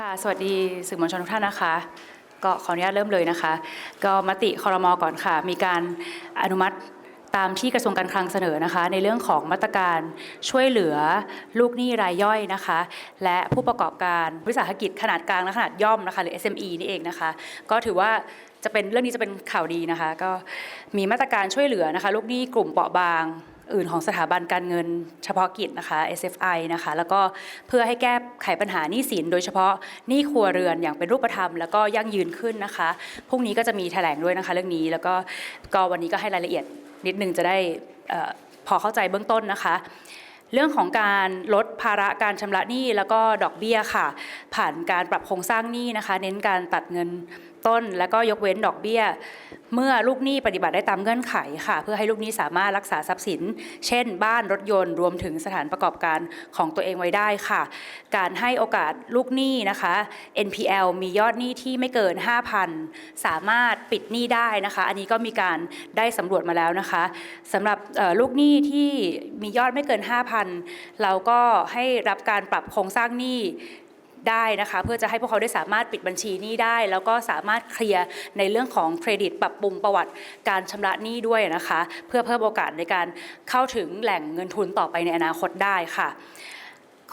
ค่ะ สวัสดีสื่อมวลชนทุกท่านนะคะ ก็ขออนุญาตเริ่มเลยนะคะ ก็มติคอรมอก่อนค่ะ มีการอนุมัติตามที่กระทรวงการคลังเสนอนะคะ ในเรื่องของมาตรการช่วยเหลือลูกหนี้รายย่อยนะคะ และผู้ประกอบการวิสาหกิจขนาดกลางและขนาดย่อมนะคะ หรือ SME นี่เองนะคะ ก็ถือว่าจะเป็นเรื่องนี้จะเป็นข่าวดีนะคะ ก็มีมาตรการช่วยเหลือนะคะ ลูกหนี้กลุ่มเปราะบาง อื่นของสถาบันการเงินเฉพาะกิจนะคะ SFI นะคะ แล้วก็เพื่อให้แก้ไขปัญหาหนี้สิน โดยเฉพาะหนี้ครัวเรือนอย่างเป็นรูปธรรม แล้วก็ยั่งยืนขึ้นนะคะ พรุ่งนี้ก็จะมีแถลงด้วยนะคะเรื่องนี้ แล้วก็ก็วันนี้ก็ให้รายละเอียดนิดนึงจะได้พอเข้าใจเบื้องต้นนะคะเรื่องของการลดภาระการชำระหนี้แล้วก็ดอกเบี้ยค่ะ ผ่านการปรับโครงสร้างหนี้นะคะ เน้นการตัดเงิน ต้น แล้วก็ยกเว้นดอกเบี้ย เมื่อลูกหนี้ปฏิบัติได้ตามเงื่อนไขค่ะ เพื่อให้ลูกหนี้สามารถรักษาทรัพย์สิน เช่น บ้านรถยนต์รวมถึงสถานประกอบการของตัวเองไว้ได้ค่ะ การให้โอกาสลูกหนี้นะคะ NPL มียอดหนี้ที่ไม่เกิน 5,000 สามารถปิดหนี้ได้นะคะ อันนี้ก็มีการได้สำรวจมาแล้วนะคะสำหรับลูกหนี้ที่มียอดไม่เกิน 5,000 เราก็ให้รับการปรับโครงสร้างหนี้ ได้นะคะ เพื่อจะให้พวกเขาได้สามารถปิดบัญชีหนี้ได้ แล้วก็สามารถเคลียร์ในเรื่องของเครดิตปรับปรุงประวัติการชำระหนี้ด้วยนะคะ เพื่อเพิ่มโอกาสในการเข้าถึงแหล่งเงินทุนต่อไปในอนาคตได้ค่ะ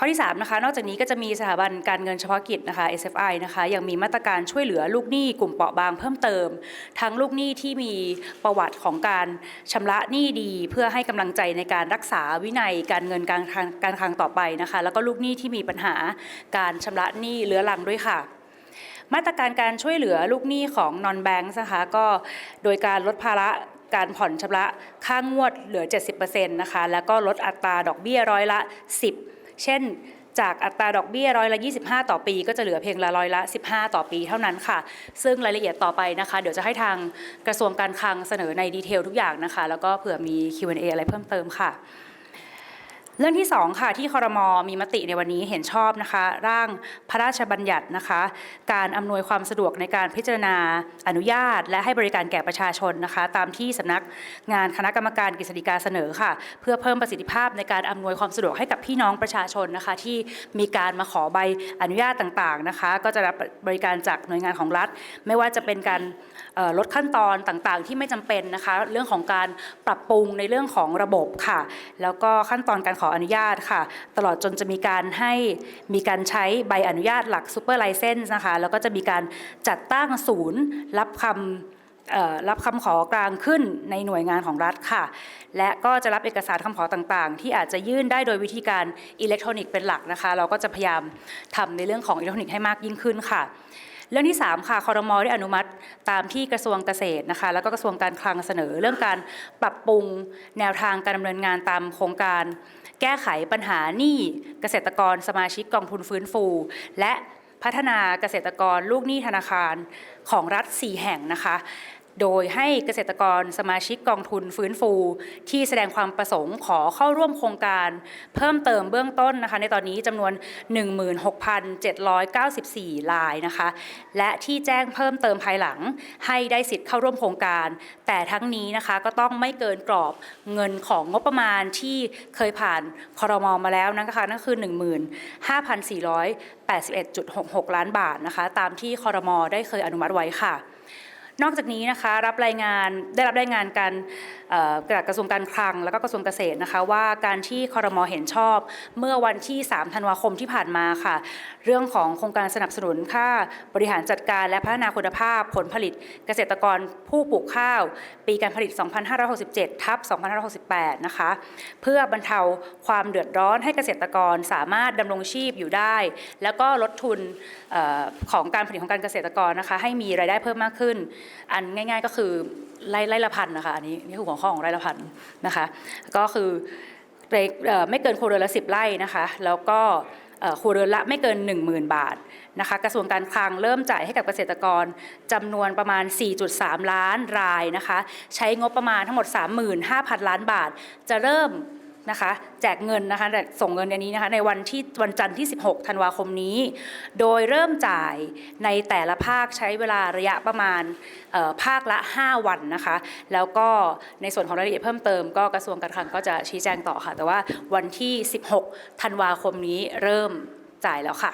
ข้อที่3นะคะนอกจากนี้ก็จะมีสถาบันการเงินเฉพาะกิจนะคะ SFI นะคะยังมีมาตรการช่วยเหลือลูกหนี้กลุ่มเปราะบางเพิ่มเติม ทั้งลูกหนี้ที่มีประวัติของการชำระหนี้ดี เพื่อให้กำลังใจในการรักษาวินัยการเงินการคังการคลังต่อไปนะคะแล้วก็ลูกหนี้ที่มีปัญหาการชำระหนี้เรื้อรังด้วยค่ะมาตรการการช่วยเหลือลูกหนี้ของ non bank นะคะก็โดยการลดภาระการผ่อนชำระค่างวดเหลือ 70%นะคะแล้วก็ลดอัตราดอกเบี้ยร้อยละ 10 เช่น จากอัตราดอกเบี้ยร้อยละ 25 ต่อปี ก็จะเหลือเพียงละร้อยละ 15 ต่อปีเท่านั้นค่ะ ซึ่งรายละเอียดต่อไปนะคะ เดี๋ยวจะให้ทางกระทรวงการคลังเสนอในดีเทลทุกอย่างนะคะ แล้วก็เผื่อมี Q&A อะไรเพิ่มเติมค่ะ เรื่องที่ 2 ค่ะที่คอรมอมีมติในวันนี้เห็นชอบนะคะ ร่างพระราชบัญญัตินะคะ การอำนวยความสะดวกในการพิจารณาอนุญาต และให้บริการแก่ประชาชนนะคะ ตามที่สำนักงานคณะกรรมการกฤษฎีกาเสนอค่ะ เพื่อเพิ่มประสิทธิภาพในการอำนวยความสะดวกให้กับพี่น้องประชาชนนะคะ ที่มีการมาขอใบอนุญาตต่างๆนะคะ ก็จะรับบริการจากหน่วยงานของรัฐ ไม่ว่าจะเป็นการลดขั้นตอนต่างๆ ที่ไม่จำเป็นนะคะ เรื่องของการปรับปรุงในเรื่องของระบบค่ะ แล้วก็ขั้นตอนการขออนุญาตค่ะ ตลอดจนจะมีการให้มีการใช้ใบอนุญาตหลักซูเปอร์ไลเซนส์นะคะ แล้วก็จะมีการจัดตั้งศูนย์รับคำรับคำขอกลางขึ้นในหน่วยงานของรัฐค่ะ และก็จะรับเอกสารคำขอต่างๆ ที่อาจจะยื่นได้โดยวิธีการอิเล็กทรอนิกส์เป็นหลักนะคะ เราก็จะพยายามทำในเรื่องของอิเล็กทรอนิกส์ให้มากยิ่งขึ้นค่ะ เรื่องที่ 3 ค่ะคอรมอได้อนุมัติตามที่กระทรวงเกษตรนะคะ แล้วก็กระทรวงการคลังเสนอ เรื่องการปรับปรุงแนวทางการดำเนินงานตามโครงการ แก้ไขปัญหาหนี้เกษตรกรสมาชิกกองทุนฟื้นฟู และพัฒนาเกษตรกรลูกหนี้ธนาคารของรัฐ 4 แห่งนะคะ โดยให้เกษตรกรสมาชิกกองทุนฟื้นฟู ที่แสดงความประสงค์ขอเข้าร่วมโครงการ เพิ่มเติมเบื้องต้นนะคะ ในตอนนี้จำนวน 16,794รายนะคะ และที่แจ้งเพิ่มเติมภายหลัง ให้ได้สิทธิ์เข้าร่วมโครงการ แต่ทั้งนี้นะคะก็ต้องไม่เกินกรอบเงินของงบประมาณที่เคยผ่านคอรมอมาแล้วนะคะนั่นคือ 15,481.66 ล้านบาทนะคะ ตามที่คอรมอได้เคยอนุมัติไว้ค่ะ นอกจากนี้นะคะรับรายงานได้รับรายงานการจากกระทรวงการคลัง แล้วก็กระทรวงเกษตรนะคะว่าการที่คอรมอเห็นชอบ เมื่อวันที่ 3 ธันวาคมที่ผ่านมาค่ะ เรื่องของโครงการสนับสนุนค่าบริหารจัดการและพัฒนาคุณภาพผลผลิตเกษตรกรผู้ปลูกข้าว ปีการผลิต 2567 ทับ 2568 นะคะ เพื่อบรรเทาความเดือดร้อนให้เกษตรกรสามารถดำรงชีพอยู่ได้ แล้วก็ลดทุนออของการผลิตของการเกษตรกรนะคะให้มีรายได้เพิ่มมากขึ้นอันง่าย ๆ ก็คือไร่ไร่ละพันนะคะอันนี้นี่คือหัวข้อของไร่ละพันนะคะ ก็คือไม่เกินครัวเรือนละสิบไร่นะคะ แล้วก็ครัวเรือนละไม่เกิน 10,000 บาทนะคะกระทรวงการคลังเริ่มจ่ายให้กับเกษตรกรจำนวนประมาณ 4.3 ล้านรายนะคะ ใช้งบประมาณทั้งหมด 35,000 ล้านบาท จะเริ่ม นะคะแจกเงินนะคะแต่ส่งเงินอันนี้นะคะในวันที่วันจันทร์ที่ 16 ธันวาคมนี้ โดยเริ่มจ่ายในแต่ละภาคใช้เวลาระยะประมาณภาคละ 5 วันนะคะ แล้วก็ในส่วนของรายละเอียดเพิ่มเติมก็กระทรวงการคลังก็จะชี้แจงต่อค่ะ แต่ว่าวันที่ 16 ธันวาคมนี้เริ่มจ่ายแล้วค่ะ